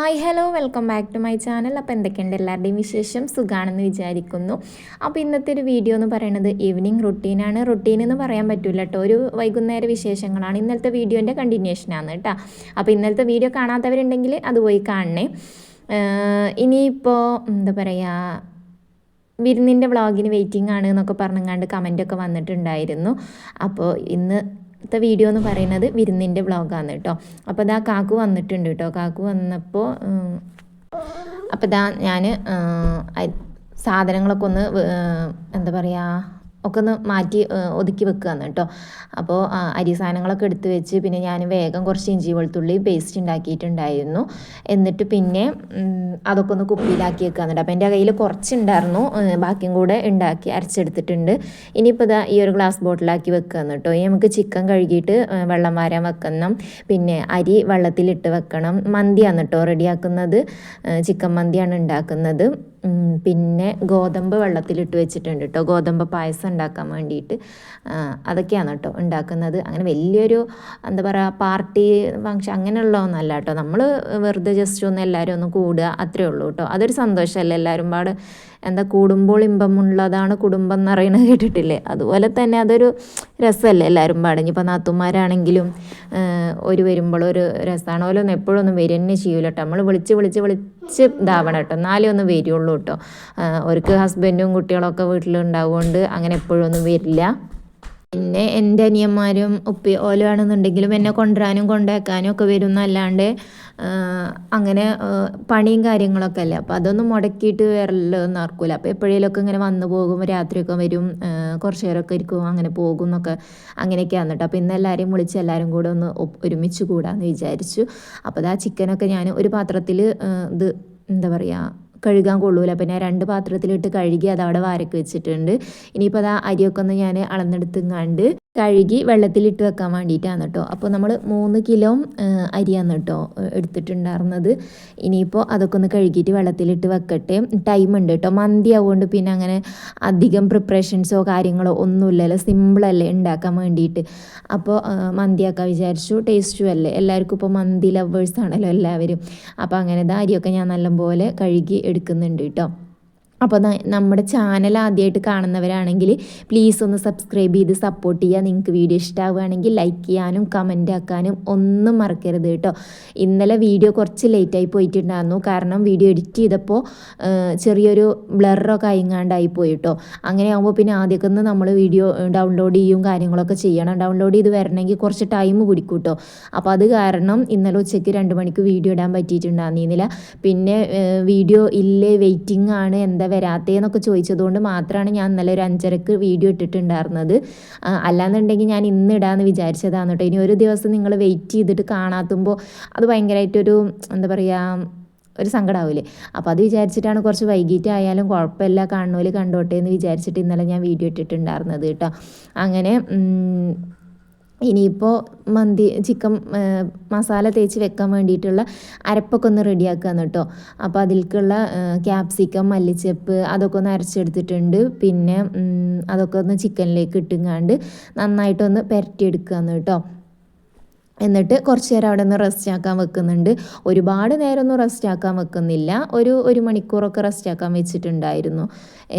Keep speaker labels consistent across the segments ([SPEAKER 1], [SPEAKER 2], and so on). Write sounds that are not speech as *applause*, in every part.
[SPEAKER 1] Hi hello welcome back to my channel അപ്പോൾ എന്തൊക്കെയുണ്ട് എല്ലാവരുടെയും വിശേഷം? സുഖമാണെന്ന് വിചാരിക്കുന്നു. അപ്പോൾ ഇന്നത്തെ ഒരു വീഡിയോ എന്ന് പറയുന്നത് ഈവനിങ് റുട്ടീനാണ് റുട്ടീൻ എന്ന് പറയാൻ പറ്റില്ല കേട്ടോ ഒരു വൈകുന്നേര വിശേഷങ്ങളാണ്. ഇന്നലത്തെ വീഡിയോന്റെ കണ്ടിന്യൂഷനാണ് കേട്ടോ അപ്പോൾ ഇന്നലത്തെ വീഡിയോ കാണാത്തവരുണ്ടെങ്കിൽ അത് പോയി കാണണേ. ഇനിയിപ്പോൾ എന്താ പറയുക വിരുന്നിന്റെ വ്ളോഗിന് വെയിറ്റിംഗ് ആണ് എന്നൊക്കെ പറഞ്ഞങ്ങാണ്ട് കമന്റൊക്കെ വന്നിട്ടുണ്ടായിരുന്നു. അപ്പോൾ ഇന്ന് ത്തെ വീഡിയോ എന്ന് പറയുന്നത് വിരുന്നിന്റെ വ്ളോഗാണ് കേട്ടോ. അപ്പോൾ ഇതാ കാക്കു വന്നിട്ടുണ്ട് കേട്ടോ. കാക്കു വന്നപ്പോൾ അപ്പോൾ ഇതാ ഞാൻ സാധനങ്ങളൊക്കെ ഒന്ന് എന്താ പറയുക ഒക്കെ ഒന്ന് മാറ്റി ഒതുക്കി വെക്കുകയാണ് കേട്ടോ. അപ്പോൾ അരി സാധനങ്ങളൊക്കെ എടുത്ത് വെച്ച് പിന്നെ ഞാൻ വേഗം കുറച്ച് ഇഞ്ചി വെളുത്തുള്ളി പേസ്റ്റ് ഉണ്ടാക്കിയിട്ടുണ്ടായിരുന്നു. എന്നിട്ട് പിന്നെ അതൊക്കെ ഒന്ന് കുപ്പിയിലാക്കി വെക്കുകയാണ് അപ്പോൾ എന്റെ കയ്യിൽ കുറച്ചുണ്ടായിരുന്നു ബാക്കിയും കൂടെ ഉണ്ടാക്കി അരച്ചെടുത്തിട്ടുണ്ട്. ഇനിയിപ്പോൾ ഇതാ ഈ ഒരു ഗ്ലാസ് ബോട്ടിലാക്കി വെക്കുകയാണ് കേട്ടോ. ഇനി നമുക്ക് ചിക്കൻ കഴുകിയിട്ട് വെള്ളം വാരാൻ വെക്കണം. പിന്നെ അരി വെള്ളത്തിലിട്ട് വെക്കണം. മന്തിയാണ് കേട്ടോ റെഡിയാക്കുന്നത്. ചിക്കൻ മന്തിയാണ് ഉണ്ടാക്കുന്നത്. പിന്നെ ഗോതമ്പ് വെള്ളത്തിലിട്ട് വെച്ചിട്ടുണ്ട് കേട്ടോ ഗോതമ്പ് പായസം ഉണ്ടാക്കാൻ വേണ്ടിയിട്ട്. അതൊക്കെയാണ് കേട്ടോ ഉണ്ടാക്കുന്നത്. അങ്ങനെ വലിയൊരു എന്താ പറയുക പാർട്ടി ഫങ്ഷൻ അങ്ങനെയുള്ളതൊന്നല്ല കേട്ടോ നമ്മൾ വെറുതെ ജസ്റ്റ് ഒന്ന് എല്ലാവരും ഒന്ന് കൂടുക അത്രേ ഉള്ളൂ കേട്ടോ അതൊരു സന്തോഷമല്ല? എല്ലാവരും പാട് എന്താ കൂടുമ്പോൾ ഇമ്പമുള്ളതാണ് കുടുംബം എന്ന് പറയുന്നത് കേട്ടിട്ടില്ലേ? അതുപോലെ തന്നെ അതൊരു രസമല്ലേ? എല്ലാവരും പാടെ. ഇനിയിപ്പോൾ നാത്തുമാരാണെങ്കിലും ഒരു വരുമ്പോൾ ഒരു രസമാണ്. ഓരോന്നും എപ്പോഴും ഒന്നും വരിക തന്നെ ചെയ്യൂല കേട്ടോ. നമ്മൾ വിളിച്ച് വിളിച്ച് വിളിച്ച് ഇതാവണം കേട്ടോ. എന്നാലേ ഒന്ന് വരുള്ളൂ കേട്ടോ. അവർക്ക് ഹസ്ബൻഡും കുട്ടികളൊക്കെ വീട്ടിലുണ്ടാവുകൊണ്ട് അങ്ങനെ എപ്പോഴും ഒന്നും വരില്ല. പിന്നെ എന്റെ അനിയന്മാരും ഉപ്പി ഓലുവാണെന്നുണ്ടെങ്കിലും എന്നെ കൊണ്ടുവരാനും കൊണ്ടാക്കാനും ഒക്കെ വരും എന്നല്ലാണ്ട് അങ്ങനെ പണിയും കാര്യങ്ങളൊക്കെ അല്ലേ? അപ്പോൾ അതൊന്നും മുടക്കിയിട്ട് വരലൊന്നും ആർക്കില്ല അപ്പോൾ എപ്പോഴേലൊക്കെ ഇങ്ങനെ വന്നു പോകും രാത്രിയൊക്കെ വരും കുറച്ച് നേരമൊക്കെ ഇരിക്കും അങ്ങനെ പോകും എന്നൊക്കെ അങ്ങനെയൊക്കെയാണ് കേട്ടോ അപ്പോൾ ഇന്ന് എല്ലാവരെയും വിളിച്ച് എല്ലാവരും കൂടെ ഒന്ന് ഒരുമിച്ച് കൂടാമെന്ന് വിചാരിച്ചു. അപ്പോൾ അത് ആ ചിക്കനൊക്കെ ഞാൻ ഒരു പാത്രത്തിൽ ഇത് എന്താ പറയുക കഴുകാൻ കൊള്ളൂല. പിന്നെ രണ്ട് പാത്രത്തിലിട്ട് കഴുകി അത് അവിടെ വാരക്ക് വെച്ചിട്ടുണ്ട്. ഇനിയിപ്പോൾ അത് അരിയൊക്കെ ഒന്ന് ഞാൻ അളന്നെടുത്തുങ്ങാണ്ട് കഴുകി വെള്ളത്തിലിട്ട് വെക്കാൻ വേണ്ടിയിട്ടാണ് കേട്ടോ. അപ്പോൾ നമ്മൾ മൂന്ന് കിലോ അരിയാണ് കേട്ടോ എടുത്തിട്ടുണ്ടായിരുന്നത്. ഇനിയിപ്പോൾ അതൊക്കെ ഒന്ന് കഴുകിയിട്ട് വെള്ളത്തിലിട്ട് വെക്കട്ടെ. ടൈം ഉണ്ട് കേട്ടോ. മന്തി ആവുകൊണ്ട് പിന്നെ അങ്ങനെ അധികം പ്രിപ്പറേഷൻസോ കാര്യങ്ങളോ ഒന്നുമില്ലല്ലോ സിമ്പിളല്ലേ ഉണ്ടാക്കാൻ വേണ്ടിയിട്ട്. അപ്പോൾ മന്തിയാക്കാൻ വിചാരിച്ചു. ടേസ്റ്റും അല്ലേ? എല്ലാവർക്കും ഇപ്പോൾ മന്തി ലവേഴ്സ് ആണല്ലോ എല്ലാവരും. അപ്പോൾ അങ്ങനെ അരിയൊക്കെ ഞാൻ നല്ലപോലെ കഴുകി എടുക്കുന്നുണ്ട് കേട്ടോ. അപ്പോൾ നമ്മുടെ ചാനൽ ആദ്യമായിട്ട് കാണുന്നവരാണെങ്കിൽ പ്ലീസ് ഒന്ന് സബ്സ്ക്രൈബ് ചെയ്ത് സപ്പോർട്ട് ചെയ്യുക നിങ്ങൾക്ക് വീഡിയോ ഇഷ്ടമാവുകയാണെങ്കിൽ ലൈക്ക് ചെയ്യാനും കമന്റ് ആക്കാനും ഒന്നും മറക്കരുത് കേട്ടോ. ഇന്നലെ വീഡിയോ കുറച്ച് ലേറ്റായി പോയിട്ടുണ്ടായിരുന്നു. കാരണം വീഡിയോ എഡിറ്റ് ചെയ്തപ്പോൾ ചെറിയൊരു ബ്ലറൊക്കെ അയങ്ങാണ്ടായി പോയി അങ്ങനെ ആകുമ്പോൾ പിന്നെ ആദ്യമൊക്കെ ഒന്ന് നമ്മൾ വീഡിയോ ഡൗൺലോഡ് ചെയ്യും കാര്യങ്ങളൊക്കെ ചെയ്യണം. ഡൗൺലോഡ് ചെയ്ത് വരണമെങ്കിൽ കുറച്ച് ടൈം പിടിക്കും അപ്പോൾ അത് കാരണം ഇന്നലെ ഉച്ചയ്ക്ക് രണ്ട് മണിക്ക് വീഡിയോ ഇടാൻ പറ്റിയിട്ടുണ്ടായിരുന്നില്ല. പിന്നെ വീഡിയോ ഇല്ലേ? വെയിറ്റിംഗ് ആണ്. എന്താ വരാത്തേന്നൊക്കെ ചോദിച്ചതുകൊണ്ട് മാത്രമാണ് ഞാൻ ഇന്നലെ ഒരു അഞ്ചരക്ക് വീഡിയോ ഇട്ടിട്ടുണ്ടായിരുന്നത്. അല്ലാന്നുണ്ടെങ്കിൽ ഞാൻ ഇന്ന് ഇടാമെന്ന് വിചാരിച്ചതാണ് കേട്ടോ ഇനി ഒരു ദിവസം നിങ്ങൾ വെയിറ്റ് ചെയ്തിട്ട് കാണാത്തുമ്പോൾ അത് ഭയങ്കരമായിട്ടൊരു എന്താ പറയുക ഒരു സങ്കടമാവില്ലേ അപ്പോൾ അത് വിചാരിച്ചിട്ടാണ് കുറച്ച് വൈകിട്ടായാലും കുഴപ്പമില്ല കാണുന്നവർ കണ്ടോട്ടെ എന്ന് വിചാരിച്ചിട്ട് ഇന്നലെ ഞാൻ വീഡിയോ ഇട്ടിട്ടുണ്ടായിരുന്നത് കേട്ടോ അങ്ങനെ ഇനിയിപ്പോൾ മന്തി ചിക്കൻ മസാല തേച്ച് വെക്കാൻ വേണ്ടിയിട്ടുള്ള അരപ്പൊക്കെ ഒന്ന് റെഡിയാക്കുകയാണ് കേട്ടോ. അപ്പോൾ അതിൽക്കുള്ള ക്യാപ്സിക്കം മല്ലിച്ചപ്പ് അതൊക്കെ ഒന്ന് അരച്ചെടുത്തിട്ടുണ്ട്. പിന്നെ അതൊക്കെ ഒന്ന് ചിക്കനിലേക്ക് ഇട്ടുങ്ങാണ്ട് നന്നായിട്ടൊന്ന് പുരട്ടിയെടുക്കുകയാണ് കേട്ടോ. എന്നിട്ട് കുറച്ച് നേരം അവിടെ നിന്ന് റെസ്റ്റ് ആക്കാൻ വെക്കുന്നുണ്ട്. ഒരുപാട് നേരമൊന്നും റെസ്റ്റ് ആക്കാൻ വെക്കുന്നില്ല. ഒരു ഒരു മണിക്കൂറൊക്കെ റെസ്റ്റ് ആക്കാൻ വെച്ചിട്ടുണ്ടായിരുന്നു.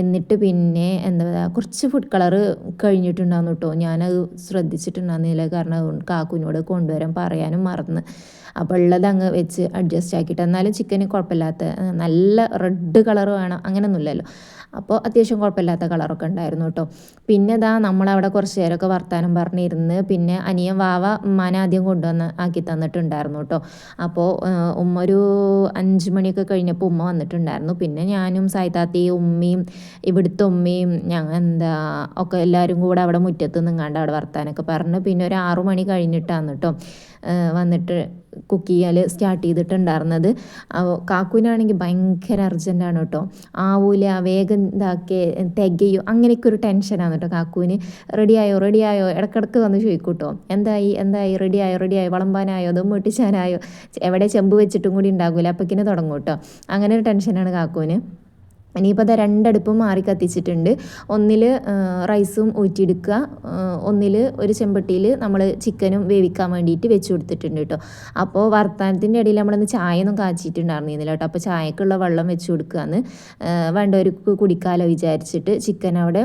[SPEAKER 1] എന്നിട്ട് പിന്നെ എന്താ പറയുക കുറച്ച് ഫുഡ് കളർ കഴിഞ്ഞിട്ടുണ്ടാകുന്നു കേട്ടോ ഞാനത് ശ്രദ്ധിച്ചിട്ടുണ്ടായിരുന്നില്ല. കാരണം കാക്കുവിനോട് കൊണ്ടുവരാൻ പറയാനും മറന്ന്. അപ്പോൾ ഉള്ളത് അങ്ങ് വെച്ച് അഡ്ജസ്റ്റ് ആക്കിയിട്ട്. എന്നാലും ചിക്കന് കുഴപ്പമില്ലാത്ത നല്ല റെഡ് കളർ വേണം. അങ്ങനെയൊന്നുമില്ലല്ലോ അപ്പോൾ അത്യാവശ്യം കുഴപ്പമില്ലാത്ത കളറൊക്കെ ഉണ്ടായിരുന്നു കേട്ടോ. പിന്നെ ഇതാ നമ്മളവിടെ കുറച്ച് നേരമൊക്കെ വർത്താനം പറഞ്ഞിരുന്ന് പിന്നെ അനിയൻ വാവ ഉമ്മാനെ ആദ്യം കൊണ്ടുവന്ന് ആക്കി തന്നിട്ടുണ്ടായിരുന്നു കേട്ടോ. അപ്പോൾ ഉമ്മ ഒരു അഞ്ച് മണിയൊക്കെ കഴിഞ്ഞപ്പോൾ ഉമ്മ വന്നിട്ടുണ്ടായിരുന്നു. പിന്നെ ഞാനും സായിത്താത്തയും ഉമ്മയും ഇവിടുത്തെ ഉമ്മയും ഞങ്ങൾ എന്താ ഒക്കെ എല്ലാവരും കൂടെ അവിടെ മുറ്റത്ത് നിങ്ങാണ്ട് അവിടെ വർത്താനൊക്കെ പറഞ്ഞ് പിന്നെ ഒരു ആറു മണി കഴിഞ്ഞിട്ടാണ് കേട്ടോ. വന്നിട്ട് കുക്ക് ചെയ്യാൽ സ്റ്റാർട്ട് ചെയ്തിട്ടുണ്ടായിരുന്നത്. കാക്കുവിനാണെങ്കിൽ ഭയങ്കര അർജന്റാണ് കേട്ടോ ആവൂല വേഗം ഇതാക്കി തികയോ അങ്ങനെയൊക്കെ ഒരു ടെൻഷനാണ് കേട്ടോ കാക്കുവിന്. റെഡിയായോ റെഡിയായോ ഇടക്കിടക്ക് വന്ന് ചോദിക്കും കേട്ടോ എന്തായി എന്തായി റെഡിയായോ റെഡിയായോ വളമ്പാനായോ? അതും മുട്ടിച്ചാനായോ എവിടെ ചെമ്പ് വെച്ചിട്ടും കൂടി ഉണ്ടാകില്ല അപ്പോഴേക്കിന് തുടങ്ങും കേട്ടോ അങ്ങനെ ഒരു ടെൻഷനാണ് കാക്കുവിന്. ഇനിയിപ്പോൾ അത് രണ്ടടുപ്പും മാറി കത്തിച്ചിട്ടുണ്ട്. ഒന്നിൽ റൈസും ഊറ്റിയെടുക്കുക. ഒന്നിൽ ഒരു ചെമ്പട്ടിയിൽ നമ്മൾ ചിക്കനും വേവിക്കാൻ വേണ്ടിയിട്ട് വെച്ച് കൊടുത്തിട്ടുണ്ട് കേട്ടോ. അപ്പോൾ വർത്തമാനത്തിന്റെ ഇടയിൽ നമ്മളൊന്ന് ചായ ഒന്നും കാച്ചിട്ടുണ്ടായിരുന്നില്ല കേട്ടോ. അപ്പോൾ ചായക്കുള്ള വെള്ളം വെച്ച് കൊടുക്കുകയെന്ന് വേണ്ടവർക്ക് കുടിക്കാലോ വിചാരിച്ചിട്ട് ചിക്കൻ അവിടെ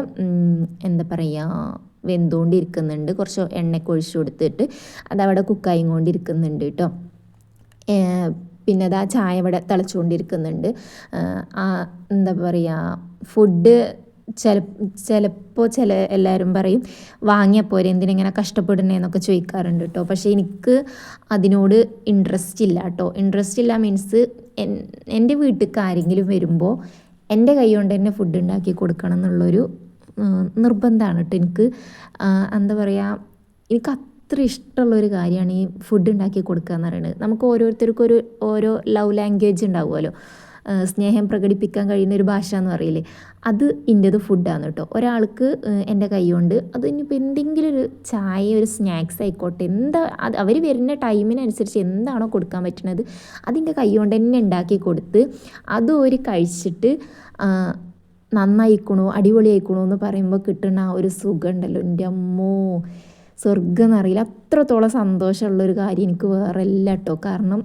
[SPEAKER 1] എന്താ പറയുക വെന്തുകൊണ്ടിരിക്കുന്നുണ്ട്. കുറച്ച് എണ്ണയ്ക്ക് ഒഴിച്ച് കൊടുത്തിട്ട് അതവിടെ കുക്കായും കൊണ്ടിരിക്കുന്നുണ്ട് കേട്ടോ പിന്നെ അതാ ചായ ഇവിടെ തിളച്ചുകൊണ്ടിരിക്കുന്നുണ്ട്. ആ എന്താ പറയുക ഫുഡ് ചില ചിലപ്പോൾ ചില എല്ലാവരും പറയും വാങ്ങിയ പോരെ എന്തിനെങ്ങനെ കഷ്ടപ്പെടണേന്നൊക്കെ ചോദിക്കാറുണ്ട് കേട്ടോ പക്ഷേ എനിക്ക് അതിനോട് ഇൻട്രസ്റ്റ് ഇല്ല കേട്ടോ ഇൻട്രസ്റ്റ് ഇല്ല മീൻസ് എന്റെ വീട്ടിലേക്ക് ആരെങ്കിലും വരുമ്പോൾ എന്റെ കൈ കൊണ്ട് തന്നെ ഫുഡ് ഉണ്ടാക്കി കൊടുക്കണം എന്നുള്ളൊരു നിർബന്ധമാണ് കേട്ടോ എനിക്ക് എന്താ പറയുക എനിക്ക് അത്ര ഇഷ്ടമുള്ള ഒരു കാര്യമാണ് ഈ ഫുഡ് ഉണ്ടാക്കി കൊടുക്കുക എന്ന് പറയുന്നത്. നമുക്ക് ഓരോരുത്തർക്കും ഒരു ഓരോ ലവ് ലാംഗ്വേജ് ഉണ്ടാവുമല്ലോ. സ്നേഹം പ്രകടിപ്പിക്കാൻ കഴിയുന്ന ഒരു ഭാഷ എന്ന് പറയില്ലേ? അത് ഇന്റെത് ഫുഡാണ് കേട്ടോ. ഒരാൾക്ക് എന്റെ കൈ കൊണ്ട് അത് ഇനിയിപ്പോൾ എന്തെങ്കിലും ഒരു ചായ ഒരു സ്നാക്സ് ആയിക്കോട്ടെ എന്താ അത് അവർ വരുന്ന ടൈമിനനുസരിച്ച് എന്താണോ കൊടുക്കാൻ പറ്റുന്നത് അതിന്റെ കൈ കൊണ്ട് തന്നെ ഉണ്ടാക്കി കൊടുത്ത് അത് ഒരു കഴിച്ചിട്ട് നന്നായിക്കണോ അടിപൊളിയായിക്കണോ എന്ന് പറയുമ്പോൾ കിട്ടുന്ന ആ ഒരു സുഖം ഉണ്ടല്ലോ. എന്റെ അമ്മോ സ്വർഗം എന്നറിയില്ല അത്രത്തോളം സന്തോഷമുള്ളൊരു കാര്യം എനിക്ക് വേറെ ഇല്ല കേട്ടോ. കാരണം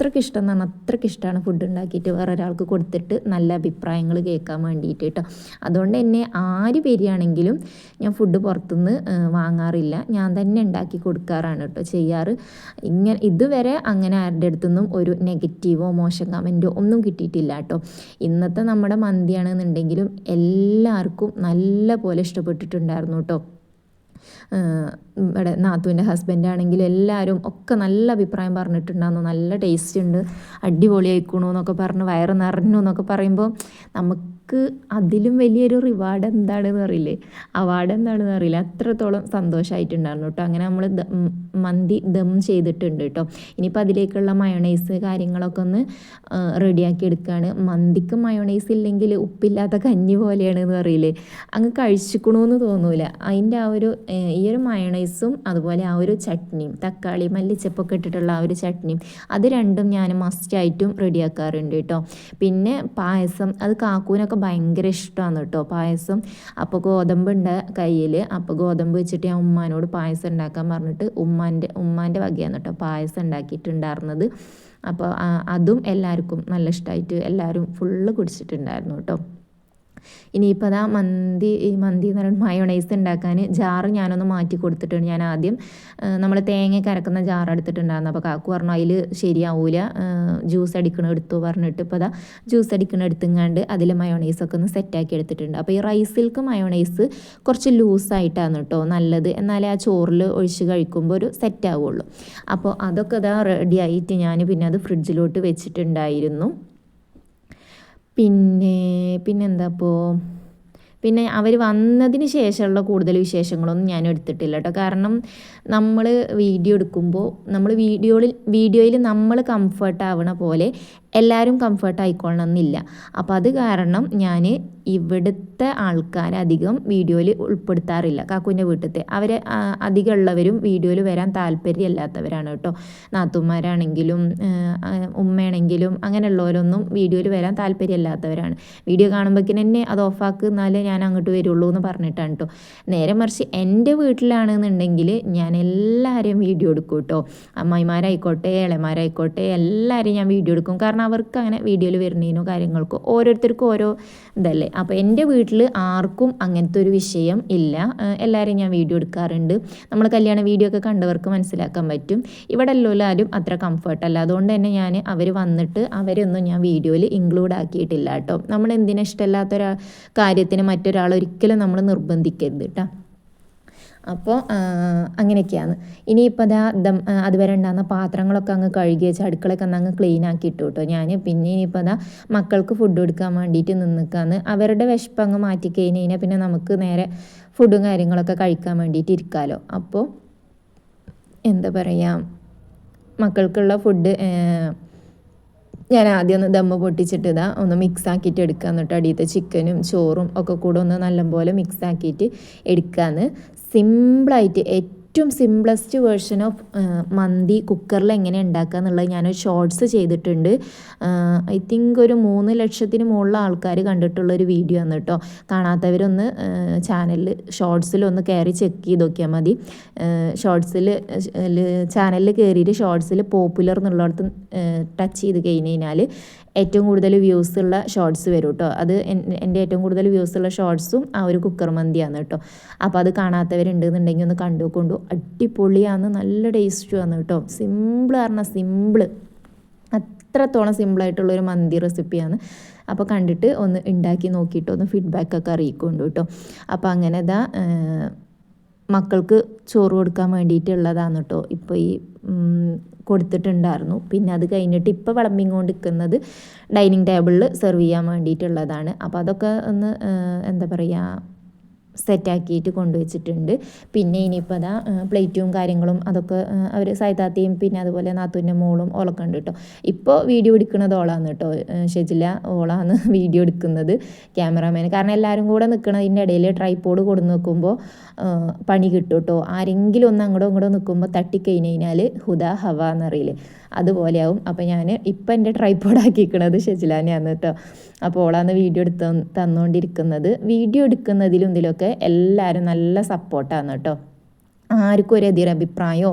[SPEAKER 1] അത്രയ്ക്ക് ഇഷ്ടം എന്നാണ്. അത്രയ്ക്ക് ഇഷ്ടമാണ് ഫുഡ് ഉണ്ടാക്കിയിട്ട് വേറെ ഒരാൾക്ക് കൊടുത്തിട്ട് നല്ല അഭിപ്രായങ്ങൾ കേൾക്കാൻ വേണ്ടിയിട്ട് കേട്ടോ. അതുകൊണ്ട് തന്നെ ആര് വരികയാണെങ്കിലും ഞാൻ ഫുഡ് പുറത്തുനിന്ന് വാങ്ങാറില്ല. ഞാൻ തന്നെ ഉണ്ടാക്കി കൊടുക്കാറാണ് കേട്ടോ ചെയ്യാറ്. ഇങ്ങനെ ഇതുവരെ അങ്ങനെ ആരുടെ അടുത്തുനിന്നും ഒരു നെഗറ്റീവോ മോശം കമന്റോ ഒന്നും കിട്ടിയിട്ടില്ല കേട്ടോ. ഇന്നത്തെ നമ്മുടെ മന്തിയാണെന്നുണ്ടെങ്കിലും എല്ലാവർക്കും നല്ല പോലെ ഇഷ്ടപ്പെട്ടിട്ടുണ്ടായിരുന്നു കേട്ടോ. ഇവിടെ നാത്തുവിന്റെ ഹസ്ബൻഡ് ആണെങ്കിലും എല്ലാവരും ഒക്കെ നല്ല അഭിപ്രായം പറഞ്ഞിട്ടുണ്ടായിരുന്നു. നല്ല ടേസ്റ്റ് ഉണ്ട്. അടിപൊളി ആയിക്കണു എന്നൊക്കെ പറഞ്ഞ് വയറ് നിറഞ്ഞു എന്നൊക്കെ പറയുമ്പോൾ നമുക്ക് അതിലും വലിയൊരു റിവാർഡ് എന്താണെന്ന് അറിയില്ലേ? അവാർഡ് എന്താണെന്ന് അറിയില്ല. അത്രത്തോളം സന്തോഷമായിട്ടുണ്ടായിരുന്നു കേട്ടോ അങ്ങനെ നമ്മൾ മന്തി ദം ചെയ്തിട്ടുണ്ട് കേട്ടോ ഇനിയിപ്പോൾ അതിലേക്കുള്ള മയോണൈസ് കാര്യങ്ങളൊക്കെ ഒന്ന് റെഡിയാക്കി എടുക്കുകയാണ് മന്തിക്ക് മയോണൈസ് ഇല്ലെങ്കിൽ ഉപ്പില്ലാത്ത കഞ്ഞി പോലെയാണ് എന്ന് പറയില്ലേ? അങ്ങ് കഴിച്ചിക്കണമെന്ന് തോന്നൂല. അതിന്റെ ആ ഒരു ഈ ഒരു മയോണൈസും അതുപോലെ ആ ഒരു ചട്നിയും തക്കാളി മല്ലിച്ചപ്പൊക്കെ ഇട്ടിട്ടുള്ള ആ ഒരു ചട്നിയും അത് രണ്ടും ഞാൻ മസ്റ്റായിട്ടും റെഡിയാക്കാറുണ്ട് കേട്ടോ പിന്നെ പായസം അത് കാക്കൂനൊക്കെ ഭയങ്കര ഇഷ്ടമാണ് കേട്ടോ പായസം. അപ്പോൾ ഗോതമ്പുണ്ട് കയ്യിൽ അപ്പോൾ ഗോതമ്പ് വെച്ചിട്ട് ഞാൻ ഉമ്മാനോട് പായസം ഉണ്ടാക്കാൻ പറഞ്ഞിട്ട് ഉമ്മാന്റെ ഉമ്മാന്റെ വകയാണ് കേട്ടോ പായസം ഉണ്ടാക്കിയിട്ടുണ്ടായിരുന്നത്. അപ്പോൾ അതും എല്ലാവർക്കും നല്ല ഇഷ്ടമായിട്ട് എല്ലാവരും ഫുള്ള് കുടിച്ചിട്ടുണ്ടായിരുന്നു കേട്ടോ. ഇനിയിപ്പോൾ അതാ മന്തി ഈ മന്തി എന്ന് പറയുന്നത് മയോണൈസ് ഉണ്ടാക്കാൻ ജാറ് ഞാനൊന്ന് മാറ്റി കൊടുത്തിട്ടുണ്ട്. ഞാൻ ആദ്യം നമ്മൾ തേങ്ങ കരക്കുന്ന ജാർ എടുത്തിട്ടുണ്ടായിരുന്നു. അപ്പോൾ കാക്കു പറഞ്ഞു അതിൽ ശരിയാവൂല. ജ്യൂസ് അടിക്കണ എടുത്തു പറഞ്ഞിട്ട് ഇപ്പോൾ അതാ ജ്യൂസ് അടിക്കണ എടുത്തുങ്ങാണ്ട് അതിൽ മയോണൈസൊക്കെ ഒന്ന് സെറ്റാക്കി എടുത്തിട്ടുണ്ട്. അപ്പോൾ ഈ റൈസിൽക്ക് മയോണൈസ് കുറച്ച് ലൂസായിട്ടാണ് കേട്ടോ നല്ലത്. എന്നാലേ ആ ചോറിൽ ഒഴിച്ച് കഴിക്കുമ്പോൾ ഒരു സെറ്റാവുള്ളൂ അപ്പോൾ അതൊക്കെ ഇതാ റെഡി ആയിട്ട് ഞാൻ പിന്നെ അത് ഫ്രിഡ്ജിലോട്ട് വെച്ചിട്ടുണ്ടായിരുന്നു. പിന്നെ പിന്നെന്താ ഇപ്പോൾ പിന്നെ അവർ വന്നതിന് ശേഷമുള്ള കൂടുതൽ വിശേഷങ്ങളൊന്നും ഞാൻ എടുത്തിട്ടില്ല കേട്ടോ. കാരണം നമ്മൾ വീഡിയോ എടുക്കുമ്പോൾ നമ്മൾ വീഡിയോയിൽ വീഡിയോയിൽ നമ്മൾ കംഫർട്ട് ആവണ പോലെ എല്ലാവരും കംഫർട്ട് ആയിക്കൊള്ളണം എന്നില്ല അപ്പോൾ അത് കാരണം ഞാൻ ഇവിടുത്തെ ആൾക്കാരെ അധികം വീഡിയോയിൽ ഉൾപ്പെടുത്താറില്ല. കാക്കുവിന്റെ വീട്ടിലത്തെ അവരെ അധികം ഉള്ളവരും വീഡിയോയിൽ വരാൻ താല്പര്യമില്ലാത്തവരാണ് കേട്ടോ. നാത്തുമാരാണെങ്കിലും ഉമ്മയാണെങ്കിലും അങ്ങനെയുള്ളവരൊന്നും വീഡിയോയിൽ വരാൻ താല്പര്യമില്ലാത്തവരാണ്. വീഡിയോ കാണുമ്പോഴേക്കും തന്നെ അത് ഓഫാക്ക് എന്നാലേ ഞാൻ അങ്ങോട്ട് വരുള്ളൂ എന്ന് പറഞ്ഞിട്ടാണ് കേട്ടോ നേരെ മറിച്ച് എന്റെ വീട്ടിലാണെന്നുണ്ടെങ്കിൽ ഞാൻ എല്ലാവരെയും വീഡിയോ എടുക്കും കേട്ടോ അമ്മായിമാരായിക്കോട്ടെ ഇളമാരായിക്കോട്ടെ എല്ലാവരെയും ഞാൻ വീഡിയോ എടുക്കും. കാരണം കാരണം അവർക്ക് അങ്ങനെ വീഡിയോയിൽ വരുന്നതിനോ കാര്യങ്ങൾക്കോ ഓരോരുത്തർക്കും ഓരോ ഇതല്ലേ. അപ്പോൾ എന്റെ വീട്ടിൽ ആർക്കും അങ്ങനത്തെ ഒരു വിഷയം ഇല്ല. എല്ലാവരെയും ഞാൻ വീഡിയോ എടുക്കാറുണ്ട്. നമ്മൾ കല്യാണ വീഡിയോ ഒക്കെ കണ്ടവർക്ക് മനസ്സിലാക്കാൻ പറ്റും. ഇവിടെ എല്ലാവരും അത്ര കംഫർട്ടല്ല അതുകൊണ്ട് തന്നെ ഞാൻ അവർ വന്നിട്ട് അവരൊന്നും ഞാൻ വീഡിയോയിൽ ഇൻക്ലൂഡ് ആക്കിയിട്ടില്ല കേട്ടോ. നമ്മൾ എന്തിനാ ഇഷ്ടമില്ലാത്തൊരു കാര്യത്തിന് മറ്റൊരാൾ ഒരിക്കലും നമ്മൾ നിർബന്ധിക്കരുത് കേട്ടോ. അപ്പോൾ അങ്ങനെയൊക്കെയാണ്. ഇനിയിപ്പോൾ അതാ ദം അതുവരെ ഉണ്ടാകുന്ന പാത്രങ്ങളൊക്കെ അങ്ങ് കഴുകി വെച്ച് അടുക്കളയൊക്കെ ഒന്ന് അങ്ങ് ക്ലീൻ ആക്കി ഇട്ടു കേട്ടോ ഞാൻ പിന്നെ ഇനിയിപ്പോൾ അതാ മക്കൾക്ക് ഫുഡ് കൊടുക്കാൻ വേണ്ടിയിട്ട് നിന്നിക്കാന്ന്. അവരുടെ വിശപ്പ് അങ്ങ് മാറ്റി കഴിഞ്ഞ് കഴിഞ്ഞാൽ പിന്നെ നമുക്ക് നേരെ ഫുഡും കാര്യങ്ങളൊക്കെ കഴിക്കാൻ വേണ്ടിയിട്ട് ഇരിക്കാമല്ലോ അപ്പോൾ എന്താ പറയുക മക്കൾക്കുള്ള ഫുഡ് ഞാൻ ആദ്യം ഒന്ന് ദമ്മ് പൊട്ടിച്ചിട്ട് ഇതാ ഒന്ന് മിക്സ് ആക്കിയിട്ട് എടുക്കുക എന്നിട്ട് അടിയത്തെ ചിക്കനും ചോറും ഒക്കെ കൂടെ ഒന്ന് നല്ലപോലെ മിക്സ് ആക്കിയിട്ട് എടുക്കാമെന്ന് സിമ്പിളായിട്ട് ഏറ്റവും സിംപ്ലസ്റ്റ് വേർഷൻ ഓഫ് മന്തി കുക്കറിൽ എങ്ങനെ ഉണ്ടാക്കുക എന്നുള്ളത് ഞാനൊരു ഷോർട്സ് ചെയ്തിട്ടുണ്ട്. ഐ തിങ്ക് ഒരു മൂന്ന് ലക്ഷത്തിന് മുകളിൽ ആൾക്കാർ കണ്ടിട്ടുള്ള ഒരു വീഡിയോ ആണ് കേട്ടോ. കാണാത്തവരൊന്ന് ചാനലിൽ ഷോർട്സിലൊന്ന് കയറി ചെക്ക് ചെയ്ത് നോക്കിയാൽ മതി. ഷോർട്സിൽ ചാനലിൽ കയറിയിട്ട് ഷോർട്സിൽ പോപ്പുലർ എന്നുള്ളിടത്ത് ടച്ച് ചെയ്ത് കഴിഞ്ഞ് കഴിഞ്ഞാൽ ഏറ്റവും കൂടുതൽ വ്യൂസ് ഉള്ള ഷോർട്സ് വരും കേട്ടോ. അത് എന്റെ ഏറ്റവും കൂടുതൽ വ്യൂസ് ഉള്ള ഷോർട്സും ആ ഒരു കുക്കർ മന്തിയാണ് കേട്ടോ. അപ്പോൾ അത് കാണാത്തവരുണ്ടെന്നുണ്ടെങ്കിൽ ഒന്ന് കണ്ടു കൊണ്ടു അടിപൊളിയാണ് നല്ല ടേസ്റ്റുമാണ് കേട്ടോ. സിമ്പിൾ പറഞ്ഞാൽ സിമ്പിൾ അത്രത്തോളം സിമ്പിളായിട്ടുള്ളൊരു മന്തി റെസിപ്പിയാണ് അപ്പോൾ കണ്ടിട്ട് ഒന്ന് ഉണ്ടാക്കി നോക്കിയിട്ട് ഒന്ന് ഫീഡ്ബാക്കൊക്കെ അറിയിക്കുന്നുണ്ട് കേട്ടോ. അപ്പോൾ അങ്ങനെ ഇതാ മക്കൾക്ക് ചോറ് കൊടുക്കാൻ വേണ്ടിയിട്ടുള്ളതാണ് കേട്ടോ. ഇപ്പോൾ ഈ കൊടുത്തിട്ടുണ്ടായിരുന്നു. പിന്നെ അത് കഴിഞ്ഞിട്ട് ഇപ്പോൾ വിളമ്പിങ്ങോണ്ട് നിൽക്കുന്നത് ഡൈനിങ് ടേബിളിൽ സെർവ് ചെയ്യാൻ വേണ്ടിയിട്ടുള്ളതാണ്. അപ്പോൾ അതൊക്കെ ഒന്ന് എന്താ പറയുക സെറ്റാക്കിയിട്ട് കൊണ്ടുവച്ചിട്ടുണ്ട്. പിന്നെ ഇനിയിപ്പോൾ അതാ പ്ലേറ്റും കാര്യങ്ങളും അതൊക്കെ അവർ സൈതാത്തയും പിന്നെ അതുപോലെ നാത്തൂന്റെ മോളും ഓളക്കുണ്ട് കേട്ടോ. ഇപ്പോൾ വീഡിയോ എടുക്കുന്നത് ഓളാണ് കേട്ടോ ഷെജില ഓളാണ് *laughs* വീഡിയോ എടുക്കുന്നത് ക്യാമറാമാൻ കാരണം എല്ലാവരും കൂടെ നിൽക്കുന്നതിന്റെ ഇടയിൽ ട്രൈപ്പോഡ് കൊടുന്ന് നിൽക്കുമ്പോൾ പണി കിട്ടും കേട്ടോ. ആരെങ്കിലും ഒന്ന് അങ്ങോട്ടോ ഇങ്ങോട്ടോ നിൽക്കുമ്പോൾ തട്ടിക്കഴിഞ്ഞ് കഴിഞ്ഞാൽ ഹുദ ഹവ എന്നറിയില്ലേ? അതുപോലെയാവും. അപ്പോൾ ഞാൻ ഇപ്പം എന്റെ ട്രൈപ്പോഡ് ആക്കിയിരിക്കുന്നത് ഷെജിലാനെയാണ് കേട്ടോ അപ്പോൾ ഓളാണ് വീഡിയോ എടുത്ത് തന്നുകൊണ്ടിരിക്കുന്നത് വീഡിയോ എടുക്കുന്നതിലും ഇതിലൊക്കെ എല്ലാവരും നല്ല സപ്പോർട്ടാണ് കേട്ടോ ആർക്കും ഒരു എതിരഭിപ്രായമോ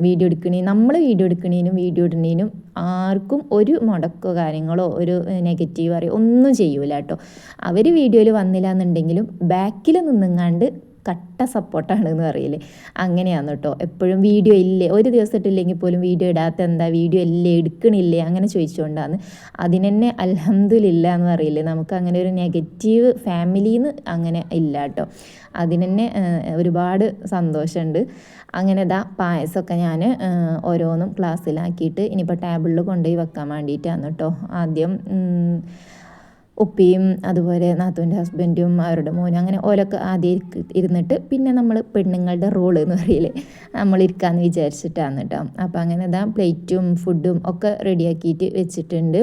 [SPEAKER 1] വീഡിയോ എടുക്കണേ നമ്മൾ വീഡിയോ എടുക്കണേനും വീഡിയോ ഇടണേനും ആർക്കും ഒരു മുടക്കോ കാര്യങ്ങളോ ഒരു നെഗറ്റീവ് അറിയോ ഒന്നും ചെയ്യൂല കേട്ടോ അവർ വീഡിയോയിൽ വന്നില്ല എന്നുണ്ടെങ്കിലും ബാക്കിൽ നിന്നുങ്ങാണ്ട് കട്ട സപ്പോർട്ടാണ് എന്ന് പറയില്ലേ അങ്ങനെയാണ് കേട്ടോ എപ്പോഴും വീഡിയോ ഇല്ലേ? ഒരു ദിവസം ഇട്ടില്ലെങ്കിൽ പോലും വീഡിയോ ഇടാത്ത എന്താ? വീഡിയോ ഇല്ലേ? എടുക്കണില്ലേ? അങ്ങനെ ചോദിച്ചുകൊണ്ടാണ് അതിനെന്നെ അലഹമില്ല എന്ന് പറയില്ലേ നമുക്ക് അങ്ങനെ ഒരു നെഗറ്റീവ് ഫാമിലിന്ന് അങ്ങനെ ഇല്ല കേട്ടോ അതിനെന്നെ ഒരുപാട് സന്തോഷമുണ്ട് അങ്ങനെ ഇതാ പായസമൊക്കെ ഞാൻ ഓരോന്നും ക്ലാസ്സിലാക്കിയിട്ട് ഇനിയിപ്പോൾ ടേബിളിൽ കൊണ്ടുപോയി വെക്കാൻ വേണ്ടിയിട്ടാണ് കേട്ടോ ആദ്യം ഉപ്പിയും അതുപോലെ നാത്തുവിന്റെ ഹസ്ബൻഡും അവരുടെ മോനും അങ്ങനെ ഓലൊക്കെ ആദ്യം ഇരുന്നിട്ട് പിന്നെ നമ്മൾ പെണ്ണുങ്ങളുടെ റോൾ എന്ന് പറയില്ലേ നമ്മൾ ഇരിക്കാമെന്ന് വിചാരിച്ചിട്ടാണ് കേട്ടോ അപ്പോൾ അങ്ങനെ ഇതാ പ്ലേറ്റും ഫുഡും ഒക്കെ റെഡിയാക്കിയിട്ട് വെച്ചിട്ടുണ്ട്.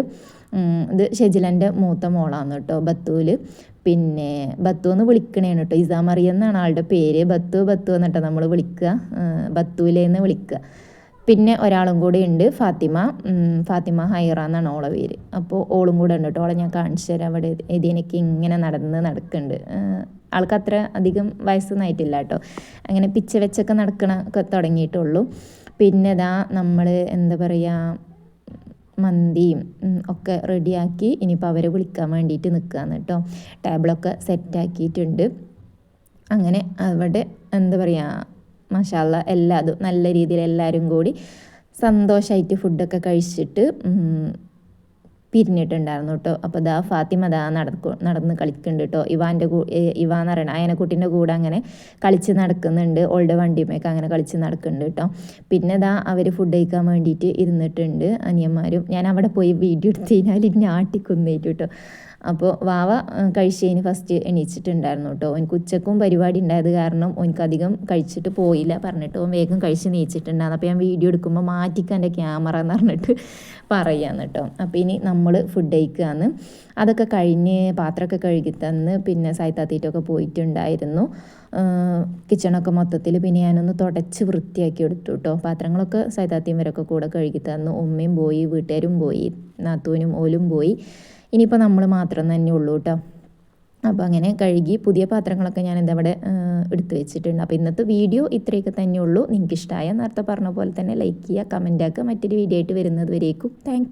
[SPEAKER 1] ഇത് ഷെജിലന്റെ മൂത്ത മോളാണ് കേട്ടോ ബത്തൂൽ പിന്നെ ബത്തു എന്ന് വിളിക്കണേണ് കേട്ടോ ഇസാമറിയെന്നാണ് ആളുടെ പേര്. ബത്തു ബത്തു എന്നിട്ടാണ് നമ്മൾ വിളിക്കുക ബത്തൂലേന്ന് വിളിക്കുക പിന്നെ ഒരാളും കൂടി ഉണ്ട് ഫാത്തിമ. ഫാത്തിമ ഹൈറ എന്നാണ് ഓളെ പേര്. അപ്പോൾ ഓളും കൂടെ ഉണ്ട് കേട്ടോ. ഓളെ ഞാൻ കാണിച്ചു തരാം അവിടെ എനിക്ക് ഇങ്ങനെ നടന്ന് നടക്കുന്നുണ്ട്. ആൾക്ക് അത്ര അധികം വയസ്സൊന്നും ആയിട്ടില്ല കേട്ടോ. അങ്ങനെ പിച്ച വെച്ചൊക്കെ നടക്കണ ഒക്കെ തുടങ്ങിയിട്ടുള്ളൂ. പിന്നെ ഇതാ നമ്മൾ എന്താ പറയുക മന്തിയും ഒക്കെ റെഡിയാക്കി ഇനിയിപ്പോൾ അവരെ വിളിക്കാൻ വേണ്ടിയിട്ട് നിൽക്കുകയാണ് കേട്ടോ. ടേബിളൊക്കെ സെറ്റാക്കിയിട്ടുണ്ട്. അങ്ങനെ അവിടെ എന്താ പറയുക മഷാല്ല എല്ലാതും നല്ല രീതിയിൽ എല്ലാവരും കൂടി സന്തോഷമായിട്ട് ഫുഡൊക്കെ കഴിച്ചിട്ട് പിരിഞ്ഞിട്ടുണ്ടായിരുന്നു കേട്ടോ അപ്പോൾ ദാ ഫാത്തിമ ദാ നടക്കു നടന്ന് കളിക്കുന്നുണ്ട് കേട്ടോ ഇവാന്റെ ഇവാന്ന് പറയണ അയനക്കുട്ടീന്റെ കൂടെ അങ്ങനെ കളിച്ച് നടക്കുന്നുണ്ട്. ഓൾഡ് വണ്ടിയുമൊക്കെ അങ്ങനെ കളിച്ച് നടക്കുന്നുണ്ട് കേട്ടോ പിന്നെ ദാ അവർ ഫുഡ് കഴിക്കാൻ വേണ്ടിയിട്ട് ഇരുന്നിട്ടുണ്ട് അനിയന്മാരും. ഞാൻ അവിടെ പോയി വീഡിയോ എടുത്ത് കഴിഞ്ഞാൽ ഇനി ആട്ടിക്കുന്നേറ്റു കേട്ടോ അപ്പോൾ വാവ കഴിച്ചതിന് ഫസ്റ്റ് എണീച്ചിട്ടുണ്ടായിരുന്നു കേട്ടോ എനിക്ക് ഉച്ചക്കും പരിപാടി ഉണ്ടായത് കാരണം എനിക്കധികം കഴിച്ചിട്ട് പോയില്ല. പറഞ്ഞിട്ട് ഓൻ വേഗം കഴിച്ച് നീച്ചിട്ടുണ്ടായിരുന്നു. അപ്പോൾ ഞാൻ വീഡിയോ എടുക്കുമ്പോൾ മാറ്റിക്കാൻ എന്റെ ക്യാമറ എന്ന് പറഞ്ഞിട്ട് പറയാന്ന് കേട്ടോ അപ്പോൾ ഇനി നമ്മൾ ഫുഡ് കഴിക്കുകയാണ് അതൊക്കെ കഴിഞ്ഞ് പാത്രമൊക്കെ കഴുകി തന്ന് പിന്നെ സായിത്താത്തീറ്റൊക്കെ പോയിട്ടുണ്ടായിരുന്നു. കിച്ചണൊക്കെ മൊത്തത്തിൽ പിന്നെ ഞാനൊന്ന് തുടച്ച് വൃത്തിയാക്കി എടുത്തു കേട്ടോ പാത്രങ്ങളൊക്കെ സൈതാത്തിയും കൂടെ കഴുകി തന്നു. ഉമ്മയും പോയി വീട്ടുകാരും പോയി നാത്തൂനും ഓലും പോയി. ഇനിയിപ്പോൾ നമ്മൾ മാത്രം തന്നെ ഉള്ളൂ കേട്ടോ അപ്പോൾ അങ്ങനെ കഴുകി പുതിയ പാത്രങ്ങളൊക്കെ ഞാൻ എന്താ അവിടെ എടുത്തു വെച്ചിട്ടുണ്ട്. അപ്പോൾ ഇന്നത്തെ വീഡിയോ ഇത്രയൊക്കെ തന്നെ ഉള്ളൂ. നിങ്ങൾക്ക് ഇഷ്ടമായ നേരത്തെ പറഞ്ഞ പോലെ തന്നെ ലൈക്ക് ചെയ്യുക കമന്റ് ആക്കുക. മറ്റൊരു വീഡിയോ ആയിട്ട് വരുന്നത് വരേക്കും. താങ്ക്